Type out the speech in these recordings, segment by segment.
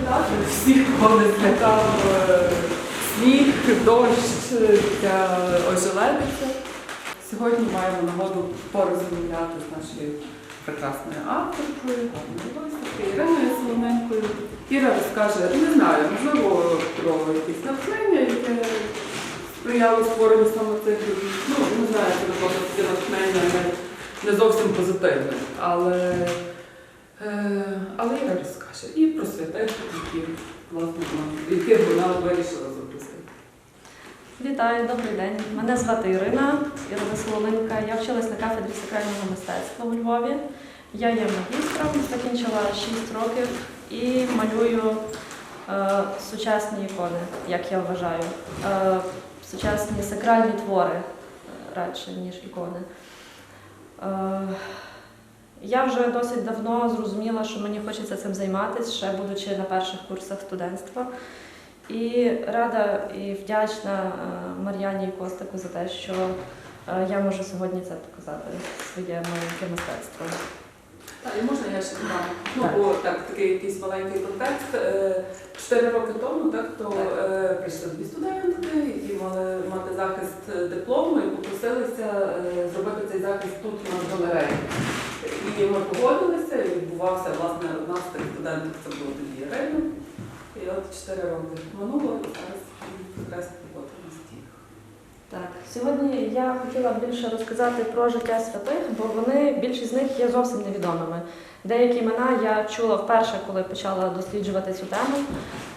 привітати всіх, кого не злякав е, сніг, дощ, ця ожеледиця. Сьогодні маємо нагоду порозмовляти з нашою прекрасною авторкою, Іриною Соломенкою. Іра розкаже, не знаю, можливо, про якісь натхнення, яке сприяло створенню саме цих. Ну, не знаю, це напевно таке натхнення не, зовсім позитивне, але, але Іра розкаже і про святих, які, вона- вирішила запросити. Вітаю, добрий день. Мене звати Ірина, Ірина Соломинка. Я вчилась на кафедрі сакрального мистецтва у Львові. Я є магістром, закінчила 6 років і малюю е, сучасні ікони, як я вважаю. Е, сучасні сакральні твори е, радше, ніж ікони. Е, я вже досить давно зрозуміла, що мені хочеться цим займатися, ще будучи на перших курсах студентства. І рада і вдячна е, Мар'яні і Костику за те, що е, я можу сьогодні це показати своє маленьке мистецтво. Так, і можна я ще додам? Ну, бо так, такий якийсь маленький контекст. Е, Чотири роки тому так, то Так. прийшли дві студентки, які мали мати захист диплому і попросилися зробити цей захист тут на галереї. І ми погодилися, і відбувався власне одна з тих студенток, це було тоді Ірина. І от чотири роки минуло, і зараз прекрасна робота на стінах. Так, сьогодні я хотіла більше розказати про життя святих, бо вони більшість з них є зовсім невідомими. Деякі імена я чула вперше, коли почала досліджувати цю тему.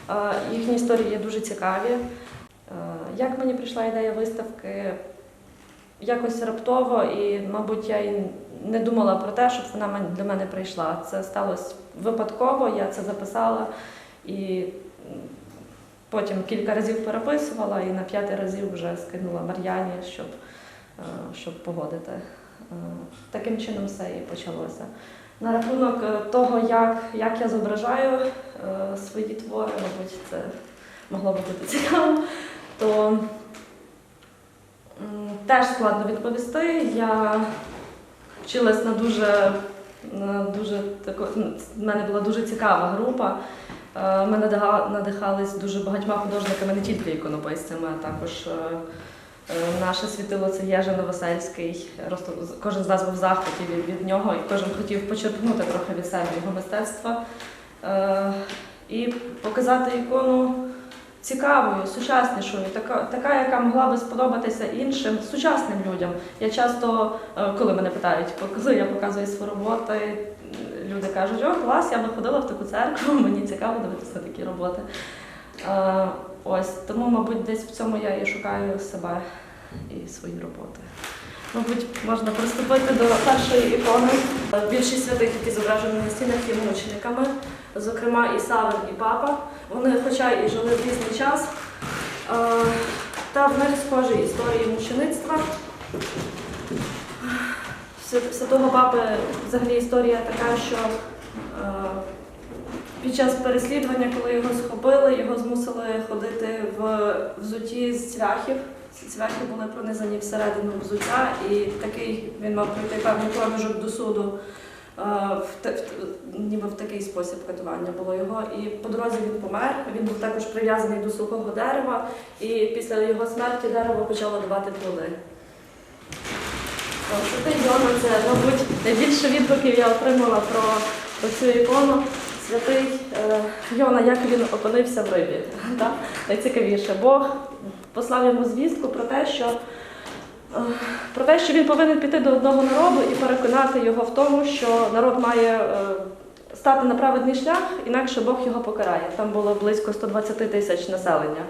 Е, Їхні історії є дуже цікаві. Е, Як мені прийшла ідея виставки? Якось раптово, і, мабуть, я і не думала про те, щоб вона для мене прийшла. Це сталося випадково, я це записала і потім кілька разів переписувала, і на п'ятий разів вже скинула Мар'яні, щоб, е, щоб погодити. Е, Таким чином все і почалося. На рахунок е, того, як, як я зображаю свої твори, мабуть, це могло би бути цікаво, то теж складно відповісти. Я вчилась на дуже, на дуже тако, ну, в мене була дуже цікава група. Е, Ми надихались дуже багатьма художниками, не тільки іконописцями, а також е, е, наше світило це Єжа Новосельський. Кожен з нас був в від, нього, і кожен хотів почерпнути трохи від себе його мистецтва і показати ікону цікавою, сучаснішою, така, така, яка могла би сподобатися іншим сучасним людям. Я часто, е, коли мене питають, коли я показую свої роботи, люди кажуть, о, клас, я би ходила в таку церкву, мені цікаво дивитися на такі роботи. Е, Ось, тому, мабуть, десь в цьому я і шукаю себе і свої роботи. Мабуть, можна приступити до першої ікони. Більшість святих, які зображені на стінах, є мучениками, зокрема і Савин, і Папа. Вони, хоча і жили в різний час, е, та в них схожі історії мучеництва. Святого папи взагалі історія така, що е, під час переслідування, коли його схопили, його змусили ходити в взуті з цвяхів. Ці цвяхи були пронизані всередину взуття, і такий він мав пройти певний проміжок до суду. Е, В, в, ніби в такий спосіб катування було його. І по дорозі він помер. Він був також прив'язаний до сухого дерева, і після його смерті дерево почало давати плоди. Святий Йона це, мабуть, найбільше відгуків я отримала про, про цю ікону. Святий е, Йона, як він опинився в рибі. Так? Найцікавіше. Бог послав йому звістку про те, що, про те, що він повинен піти до одного народу і переконати його в тому, що народ має е, стати на праведний шлях, інакше Бог його покарає. Там було близько 120 тисяч населення.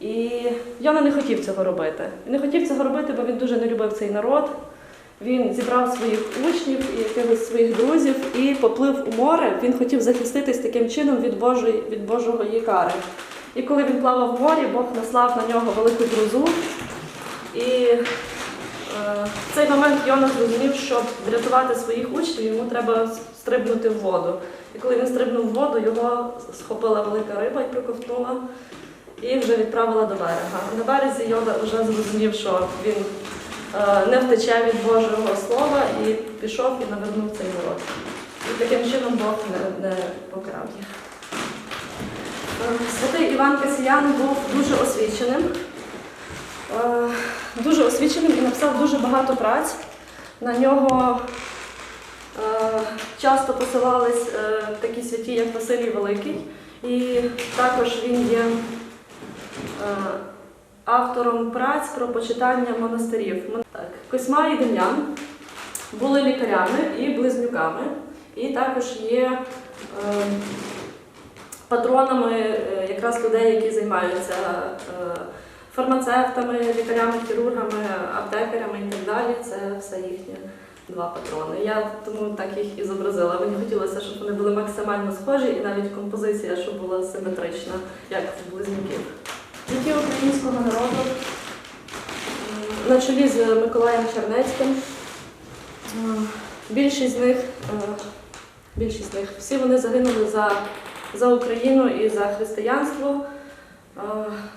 І Йона не хотів цього робити. Не хотів цього робити, бо він дуже не любив цей народ. Він зібрав своїх учнів і якихось своїх друзів і поплив у море. Він хотів захиститись таким чином від Божої, від Божої кари. І коли він плавав в морі, Бог наслав на нього велику грозу. І е, в цей момент Йона зрозумів, щоб врятувати своїх учнів, йому треба стрибнути в воду. І коли він стрибнув в воду, його схопила велика риба і проковтнула і вже відправила до берега. На березі Йода вже зрозумів, що він е, не втече від Божого Слова і пішов і навернув цей народ. І таким чином Бог не, не покарав їх. Святий Іван Касіян був дуже освіченим, е, дуже освіченим і написав дуже багато праць. На нього е, часто посилались е, такі святі, як Василій Великий, і також він є е, автором праць про почитання монастирів. Так, Косьма і Дем'ян були лікарями і близнюками, і також є е, патронами е, якраз людей, які займаються е, фармацевтами, лікарями, хірургами, аптекарями і так далі. Це все їхні два патрони. Я тому так їх і зобразила. Мені хотілося, щоб вони були максимально схожі, і навіть композиція, щоб була симетрична, як в близнюків. Житті українського народу на чолі з Миколаєм Чернецьким. Більшість з них, е, більшість з них, всі вони загинули за, за Україну і за християнство. Е,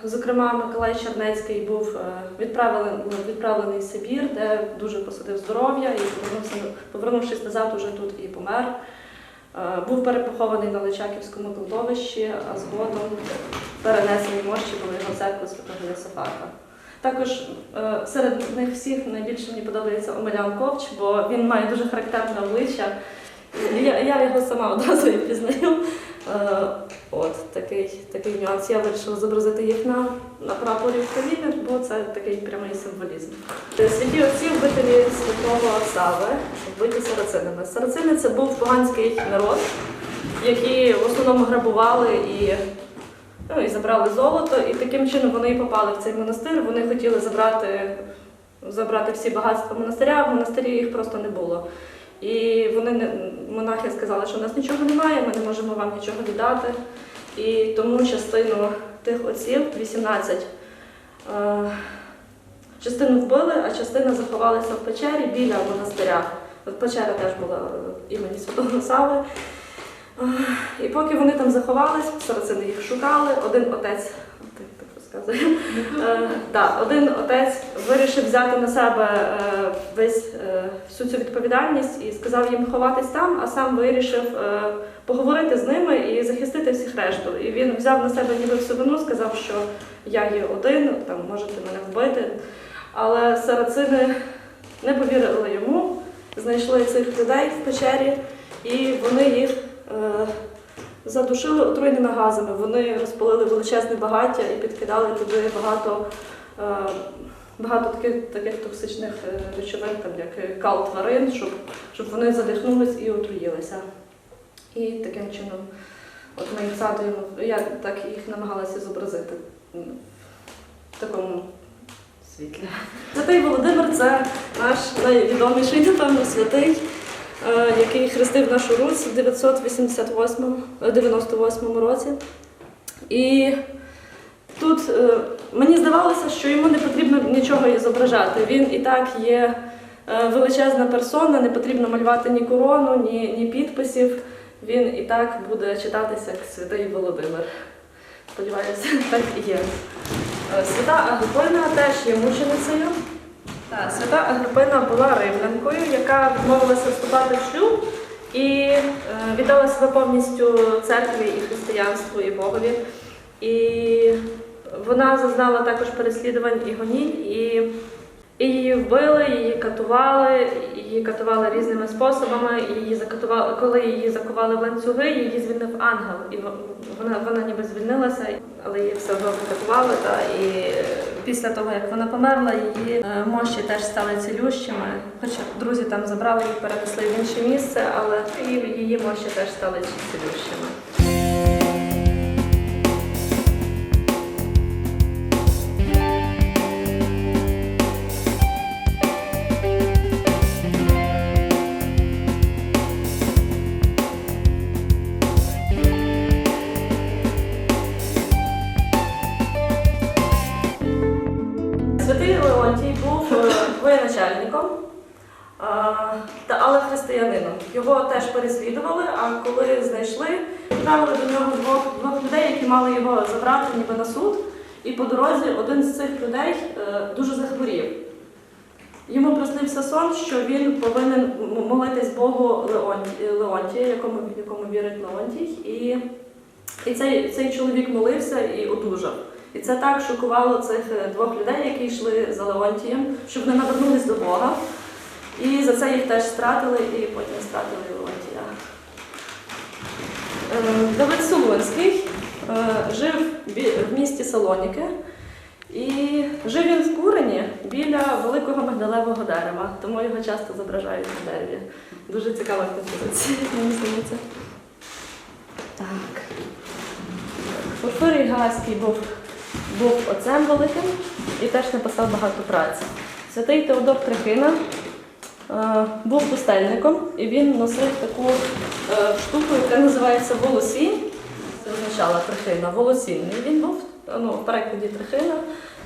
Зокрема, Миколай Чернецький був е, відправлений, відправлений в Сибір, де дуже посадив здоров'я і повернувшись назад, уже тут і помер. Е, Був перепохований на Личаківському кладовищі, а згодом перенесені мощі були його церкву Святого Йосифата. Також серед них всіх найбільше мені подобається Омелян Ковч, бо він має дуже характерне обличчя. Я, я його сама одразу і пізнаю. Е, От такий, такий нюанс. Я вирішила зобразити їх на, на прапорі України, бо це такий прямий символізм. Е, Святі отці вбителі святого Сави, вбиті сарацинами. Сарацини це був поганський народ, які в основному грабували і, ну, і забрали золото. І таким чином вони і попали в цей монастир. Вони хотіли забрати, забрати всі багатства монастиря, в монастирі їх просто не було. І вони монахи сказали, що у нас нічого немає, ми не можемо вам нічого віддати. І тому частину тих отців, 18, е, частину вбили, а частина заховалася в печері біля монастиря. Печера теж була е, імені Святого Сави. Е, І поки вони там заховались, сарацини їх шукали, один отець, так Е, да, один отець вирішив взяти на себе е, е, всю цю відповідальність і сказав їм ховатись там, а сам вирішив поговорити з ними і захистити всіх решту. І він взяв на себе ніби всю вину, сказав, що я є один, там можете мене вбити. Але сарацини не повірили йому, знайшли цих людей в печері, і вони їх. Задушили отруйними газами. Вони розпалили величезне багаття і підкидали туди багато, е, багато таких, таких токсичних е, речовин, там, як кал тварин, щоб, щоб вони задихнулись і отруїлися. І таким чином от ми їх згадуємо, я так їх намагалася зобразити в такому світлі. Святий Володимир це наш найвідоміший, напевно, святий який хрестив нашу Русь в 988 е, 98 році. І тут е, мені здавалося, що йому не потрібно нічого зображати. Він і так є е, величезна персона, не потрібно малювати ні корону, ні, ні підписів. Він і так буде читатися як святий Володимир. Сподіваюся, так і є. Е, Свята Агрипина теж є мученицею. Свята Агрипина була римлянкою, яка відмовилася вступати в шлюб і е, віддала себе повністю церкві і християнству, і Богові. І вона зазнала також переслідувань і гонінь, і, і її вбили, її катували, її катували різними способами. Її закатували, коли її закували в ланцюги, її звільнив ангел. І вона, вона ніби звільнилася, але її все одно катували. Та, і після того, як вона померла, її е, мощі теж стали цілющими. Хоча друзі там забрали їх, перенесли в інше місце, але її мощі теж стали цілющими. Теж переслідували, а коли знайшли, відправили до нього двох, двох людей, які мали його забрати ніби на суд. І по дорозі один з цих людей е, дуже захворів. Йому приснився сон, що він повинен молитись Богу Леонті, Леонтія, якому, якому вірить Леонтій. І І цей, цей чоловік молився і одужав. І це так шокувало цих е, двох людей, які йшли за Леонтієм, щоб не навернулись до Бога. І за це їх теж стратили, і потім стратили Леонтія. Е, Давид Солонський е, жив в місті Салоніки. І жив він в Курені біля великого мигдалевого дерева, тому його часто зображають на дереві. Дуже цікава композиція, мені здається. Так. Порфирій Гаський був, був отцем великим і теж написав багато праці. Святий Теодор Трехина е, був пустельником, і він носив таку е, штуку, яка називається волосінь. Це означала Трехина, волосінний. Він був ну, в перекладі Трехина,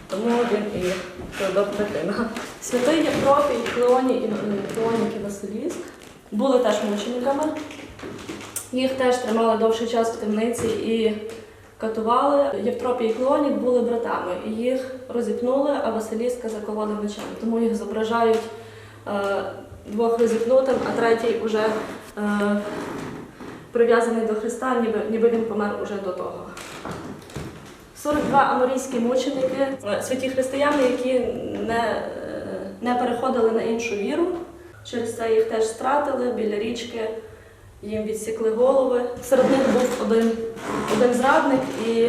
тому він і Теодор Трехина. Святий Європій, Клеоні і Клеонік і Василіст були теж мучениками. Їх теж тримали довший час в темниці і катували. Євтропій і Клеонік були братами, і їх розіпнули, а Василіска закололи мечем. Тому їх зображають е, двох розіпнутим, а третій уже е, прив'язаний до Христа, ніби, ніби він помер уже до того. 42 аморійські мученики, е, святі християни, які не, е, не переходили на іншу віру. Через це їх теж стратили біля річки, їм відсікли голови. Серед них був один, один зрадник, і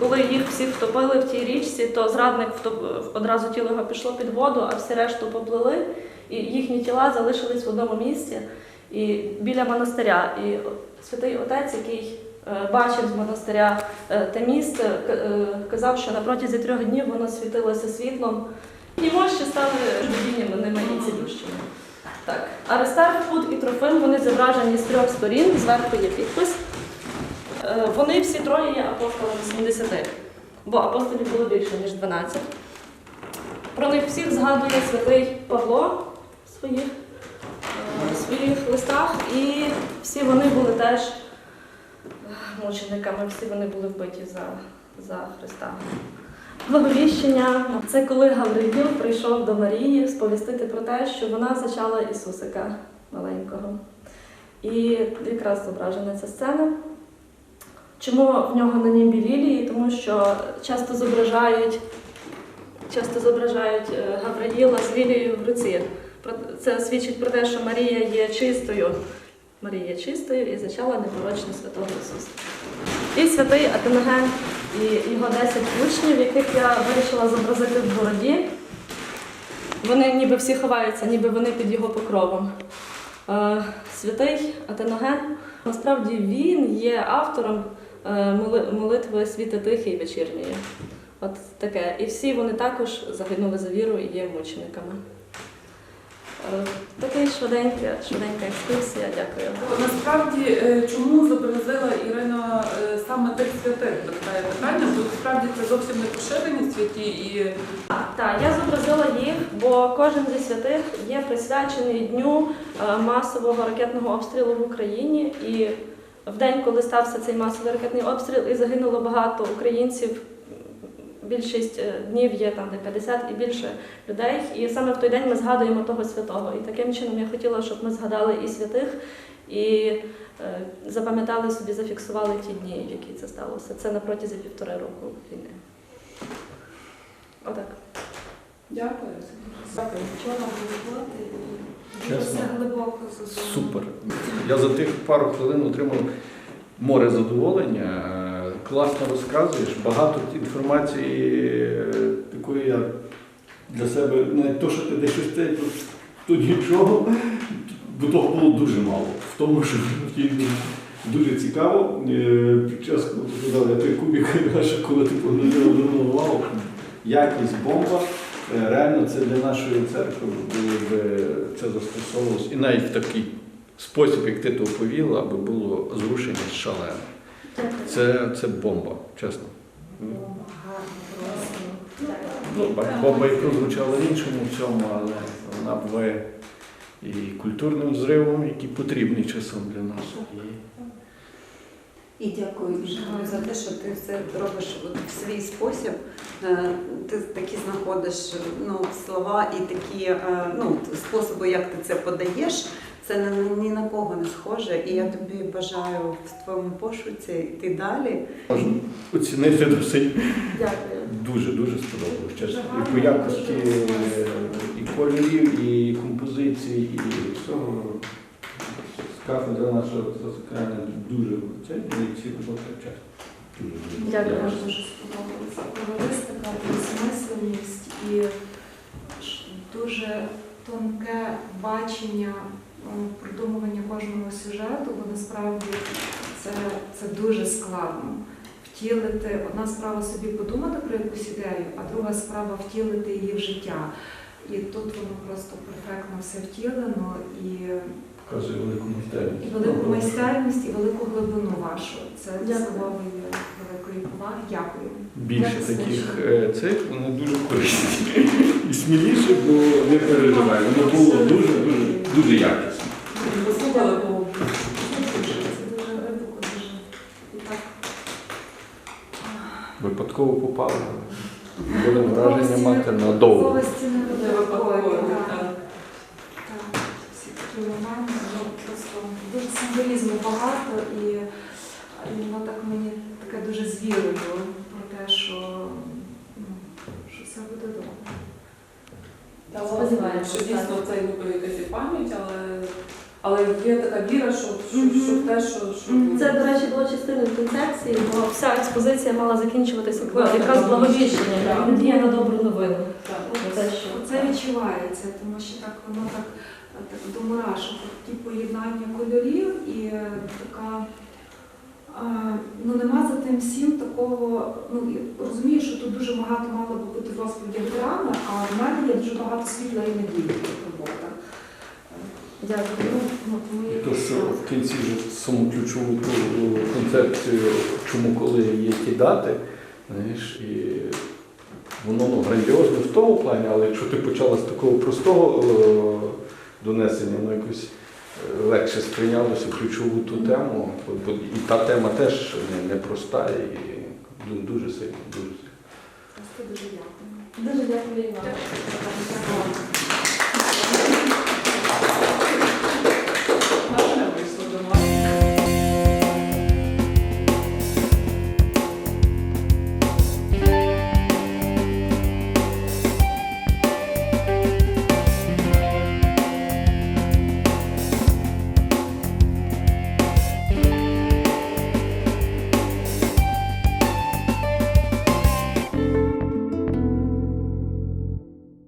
коли їх всіх втопили в тій річці, то зрадник втоп- одразу тіло його пішло під воду, а всі решту поплили, і їхні тіла залишились в одному місці і біля монастиря. І святий отець, який е, бачив з монастиря е, те місце, е, казав, що на протязі трьох днів воно світилося світлом, і мощі стали жодіннями ними і цілющими. Так, Аристарх, Фуд і Трофим вони зображені з трьох сторін, зверху є підпис. Е, Вони всі троє є апостолами 70, бо апостолів було більше, ніж 12. Про них всіх згадує святий Павло в своїх, е, в своїх листах, і всі вони були теж е, мучениками, всі вони були вбиті за, за Христа. Благовіщення це коли Гавриїл прийшов до Марії сповістити про те, що вона зачала Ісусика маленького. І якраз зображена ця сцена. Чому в нього на німбі лілії? Тому що часто зображають, часто зображають е, Гавриїла з лілією в руці. Це свідчить про те, що Марія є чистою. Марія чистою і зачала непорочно святого Ісуса. І святий Атенаген і його 10 учнів, яких я вирішила зобразити в бороді. Вони ніби всі ховаються, ніби вони під його покровом. Е, Святий Атенаген, насправді він є автором е, моли- молитви світи тихий вечірньої. От таке. І всі вони також загинули за віру і є мучениками. Е, Такий швиденька, швиденька екскурсія, дякую. Насправді, е, чому зобразила Ірина саме тих святих? Таке питання, бо насправді це зовсім не поширені святі і Так, я зобразила їх, бо кожен зі святих є присвячений дню масового ракетного обстрілу в Україні. І в день, коли стався цей масовий ракетний обстріл, і загинуло багато українців. Більшість е, днів є там, де 50 і більше людей. І саме в той день ми згадуємо того святого. І таким чином я хотіла, щоб ми згадали і святих, і е, запам'ятали собі, зафіксували ті дні, в які це сталося. Це на протязі півтори року війни. Отак. дякую. Дякую. Вчора і Чесно. глибоко. Супер. Я за тих пару хвилин отримав море задоволення. Класно розказуєш, багато інформації, якої я для себе, не то, що ти десь щось то, то нічого, бо того було дуже мало. В тому, що дуже цікаво. Е, Під час, коли ти той наша, коли ти поглядав до вау, якість бомба. Е, Реально це для нашої церкви було б це застосовувалось і навіть в такий спосіб, як ти то оповіла, аби було зрушення шалене. Це, це бомба, чесно. Ну, бомба і прозвучала в іншому в цьому, але вона буває і культурним зривом, який потрібний часом для нас. І дякую Ігорю, за те, що ти все робиш от в свій спосіб. Е, Ти такі знаходиш ну, слова і такі е, ну, способи, як ти це подаєш. це ні- на кого не схоже. І я тобі бажаю в твоєму пошуці йти далі. Можна оцінити досить Дякую. дуже дуже сподобалось. Чесно. І по якості е, і кольорів, і композиції, і всього. Кафедра наша закрана дуже це і ці роботи дуже Дякую. дякую. Дуже сподобалася колористика, осмисленість і дуже тонке бачення, продумування кожного сюжету, бо насправді це, це дуже складно. Втілити одна справа собі подумати про якусь ідею, а друга справа втілити її в життя. І тут воно просто перфектно все втілено і, Показує велику майстерність. і велику майстерність, і велику глибину вашу. Це заслуговує великої поваги. Дякую. Більше таких е, цих вони дуже корисні. І сміліше, бо не переживай. Воно було дуже дуже дуже якісно. Послухали, Це дуже глибоко, дуже і. Випадково попали. Будемо враження мати надовго. Випадково. Так, моменти, ну просто дуже символізму багато і, і воно так мені таке дуже звірило про те, що, ну, що все буде добре. Та Сподіваємося, що дійсно це ніби якась пам'ять, але, але є така віра, що, що, що те, що, що Це, до речі, було частиною концепції, бо вся експозиція мала закінчуватися якраз благовіщення, надія на добру новину. Так. Про що Це відчувається, тому що так воно так, так до мурашок, ті поєднання кольорів і е, така. е, Ну, нема за тим всім такого. Ну я розумію, що тут дуже багато мало би бути розповіді драми, а в мене є дуже багато світла і надії в роботах. Дякую. Ну, ну, І то, що в кінці вже саму ключову концепцію, чому коли є ті дати, знаєш, і воно ну, грандіозне в тому плані, але якщо ти почала з такого простого е, донесення, воно якось е, легше сприйнялося ключову ту тему. І та тема теж непроста і дуже сильно, дуже сильно. дуже дякую. Дуже дякую і вам. Дякую.